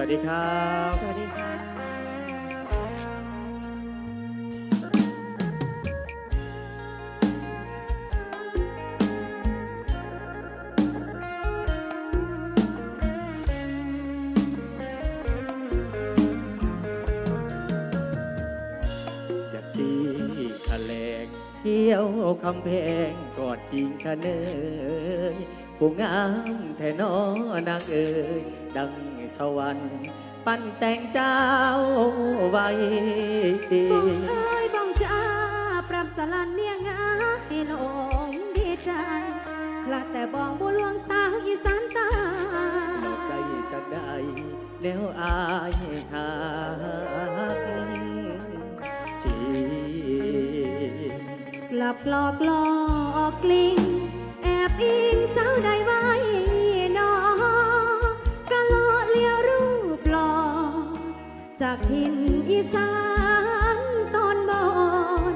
สวัสดีครับ สวัสดีค่ะ คำเพงกอดกิงคะเนยผู้งามแท่นอนางเอ่ยดังสวรรค์ปั้นแต่งเจ้าไว้บ้องเอ้ยบ้องจ้าปรับสลันเนี่ยงาให้หลงดีใจคลาดแต่บ้องบัวหลวงสาวอีสานใตาบอกได้จากได้แนวอายหา กลับหลอกหลอกกลิ้ง แอบอิงสาวใดไว้นอกะเลาะเลี้ยวรูปหล่อจากถิ่นอีสานตอนบอน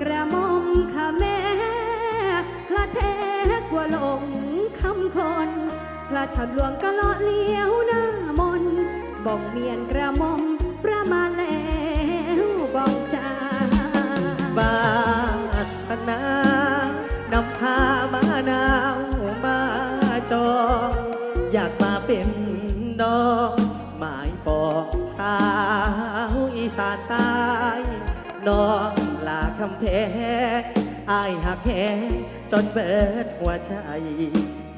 กระมอมข้าแม่พระแทกว่าลงคำคนพระถัดหลวงกะเลาะเลี้ยวหน้ามนบ่องเมียนกระมอมประมาณแล้ว คำแพงอายหักแหงจนเบิดหัวใจ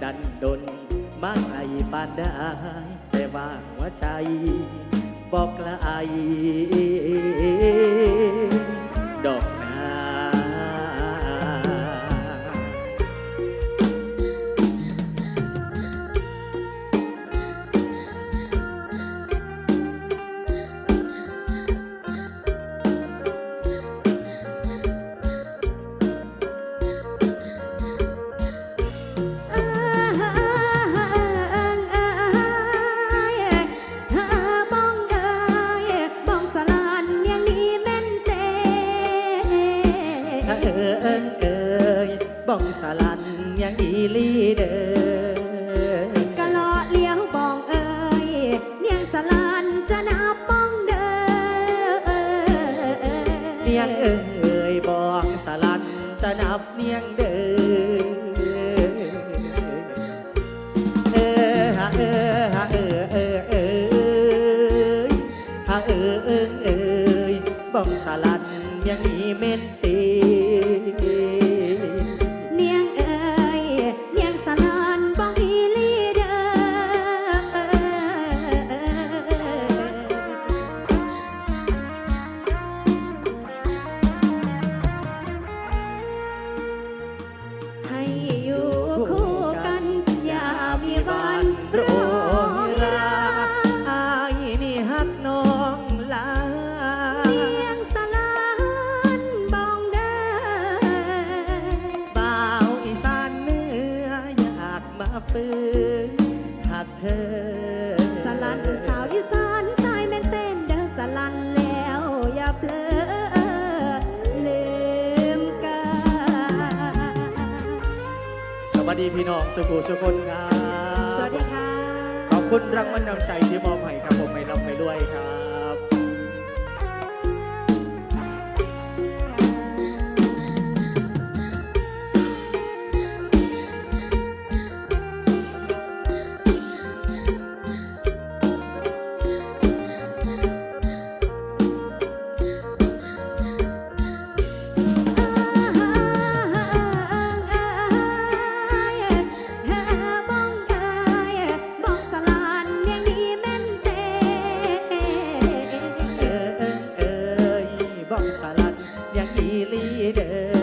ดันดนมาไกลปานได้ แต่ว่าหัวใจ บอกไอดอก ถ้าเอิญเอ่ยบ้องสลันยังอีหลีเด้อกะเลาะเลี้ยวบ้องเอ้ยเนียงสลานจะนับบ้องเด้อเนียงเอ่ยบ้องสลันจะนับเนียงเด้อเออฮะเออฮะเออเออเออฮะเออเออเอยบ้องสลันยังอี น้องสุขุสุคนครับสวัสดีค่ะ ขอบคุณรางวัลนำใจที่มอบให้ครับผมไม่รับไปด้วยครับ อยากกีลีเด้อ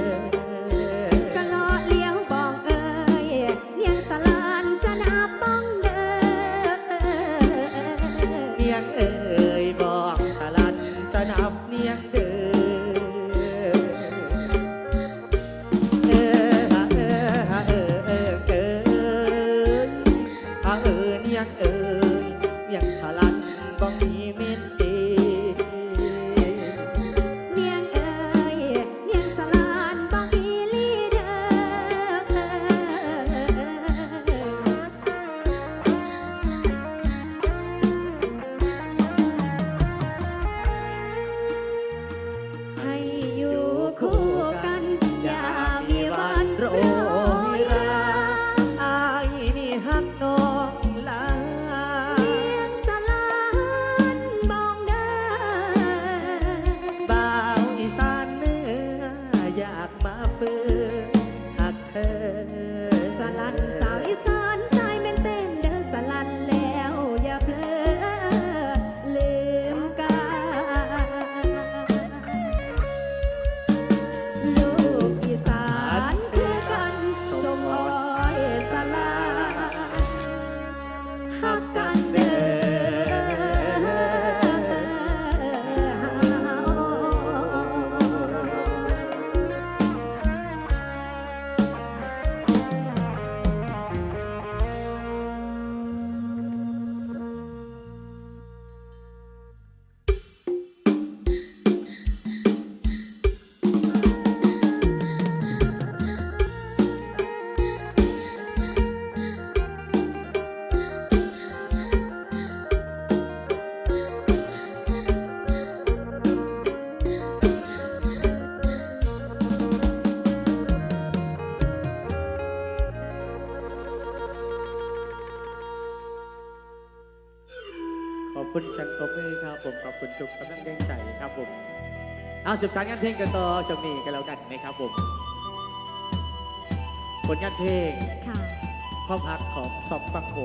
ผมขอบคุณทุกกำลังแรงใจครับผมเอาสืบสารงานเพลงกันต่อจะมีกันแล้วกันนะครับผมผลงานเพลงค่ะความพักของซอฟฟังโค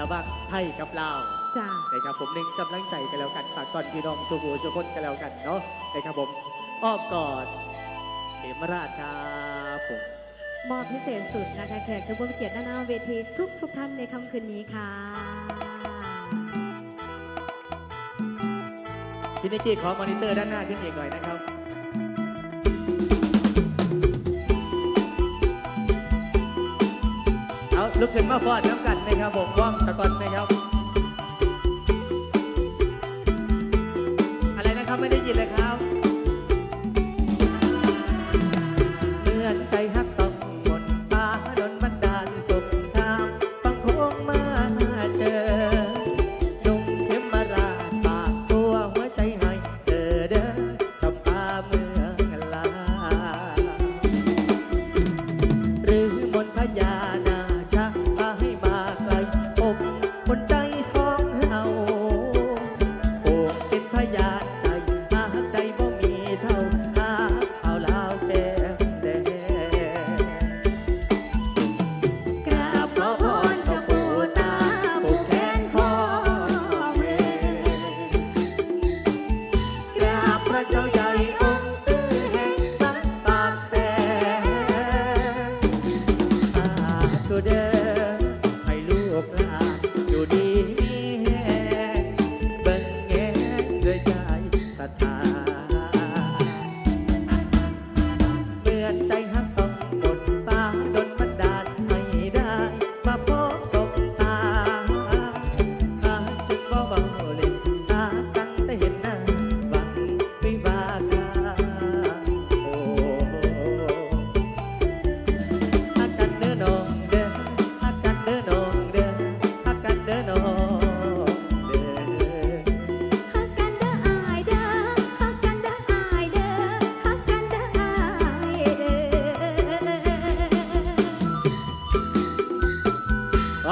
ระหว่างไทยกับลาวจ้านะครับผมหนึ่งกำลังใจกันแล้วกันฝากก่อนพี่น้องสุบูสุคนกันแล้วกันเนาะนะครับผมอ้อมกอดเขมราชครับผมมอบพิเศษสุดนะคะแขกทุกผู้มีเกียรติด้านหน้าเวทีทุกทุกๆท่านในค่ำคืนนี้ค่ะ พี่นิกกี้ขอมอนิเตอร์ด้านหน้าขึ้นอีกหน่อยนะครับเอาลุกขึ้นมาฟอดน้ำกันนะครับผมว่องสะกอนนะครับ อะไรนะครับไม่ได้ยินเลยครับ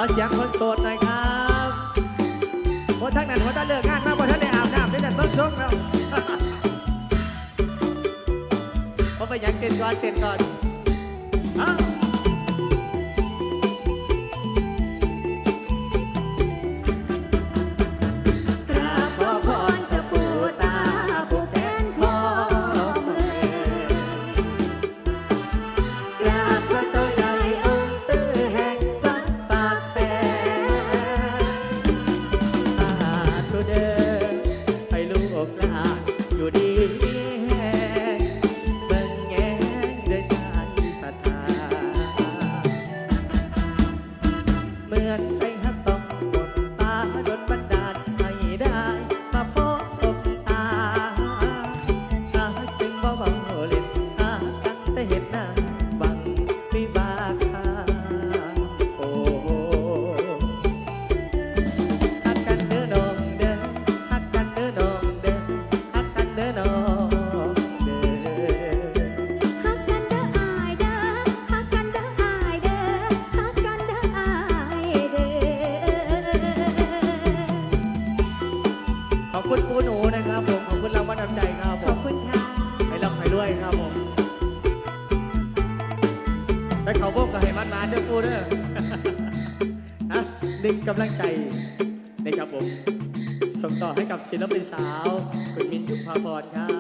อขอเสียงคนโสดหน่อยครับพอทั้งนั้นพอท่านเลิกงานมาพอท่านได้อาบน้ำได้นั่นเบิ้งชงแล้วพอไปยังเต้นก่อนเต้นก่อน คุณปูหนูนะครับผม ขอบคุณรางวัลน้ำใจครับผขอมบคุณค่ะ ให้ร่ำให้วยครับผม ไปเขาโบกกับให้มันมาเด้อปูเด้อ อะหนึ่งกำลังใจนะครับผม ส่งต่อให้กับศิลปินสาว คุณมินทุพาพรครับ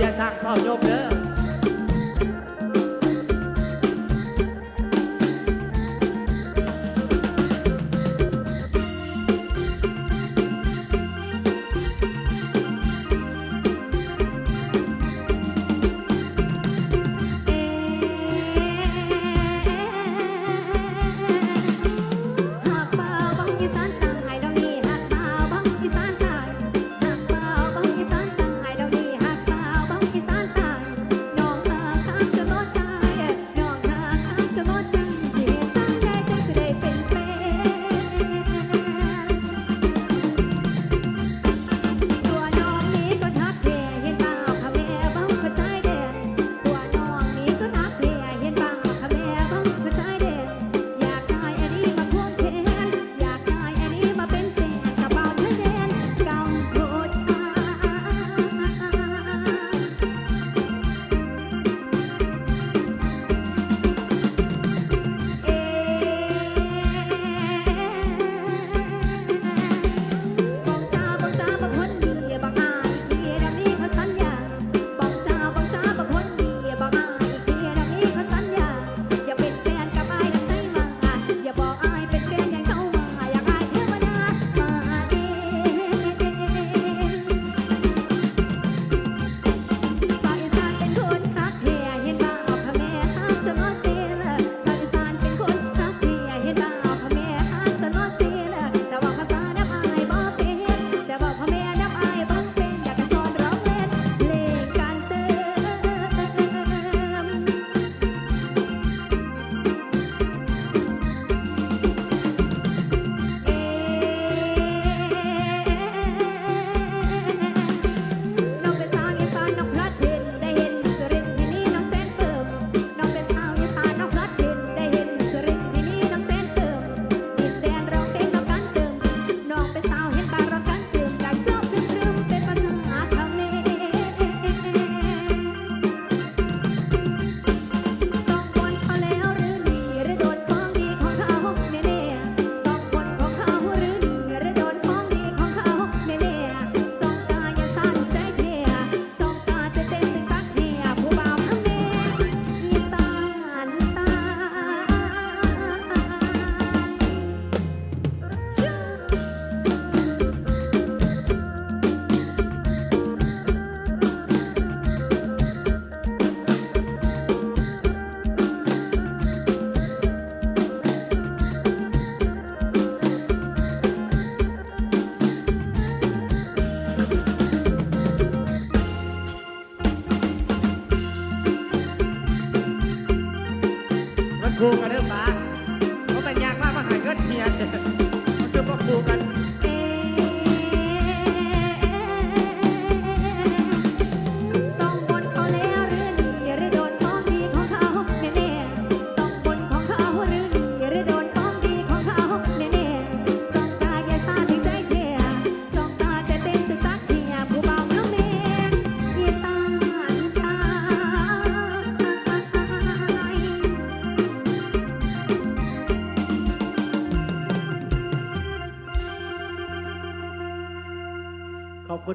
อย่าสั่งข้าวยกเด้อ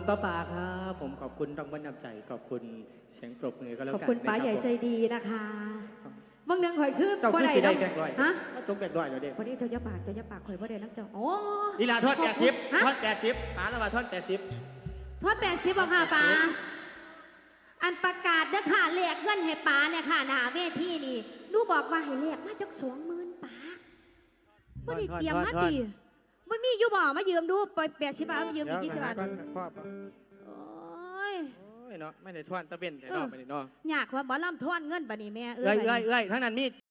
ป้าป๋าครับผมขอบคุณรองวัลนำใจ ขอบคุณเสียงปรบมือก็แล้วกันขอบคุณป้าใหญ่ใจดีนะคะบางเนือนข่อยคืบเจ้าได้ร้อยฮะแล้วจงแบ่งร้อยเดี๋ยวเด็กวันนี้เจ้าจะปากเจ้าจะปากข่อยบ่ได้น้ำเจ้าโอ้ลีลาทอดแปดสิบทอดแปดสิบป๋าแล้วว่าทอดแปดสิบทอดแปดสิบบอกค่ะป้าอันประกาศเด้อค่ะเรียกเงินให้ป้าเนี่ยค่ะหนาเวทีนี่นูบอกว่าให้เรียกมาจากสองหมื่นป้าบ่ไดีเตรียมมาดี ไม่มีอยู่บ่มายืมดูไปแปดสิบบาทมายืมไปกี่สิบบาทนึ่งพ่อโอ้ยโอ้เนาะไม่ได้ทวนตะเวนแต่เนาะไปนี่เนาะอยากว่าบ่ล่ำทวนเงินบันี้แม่เอ้ยเอ้ยเอ้ยทั้งนั้นมี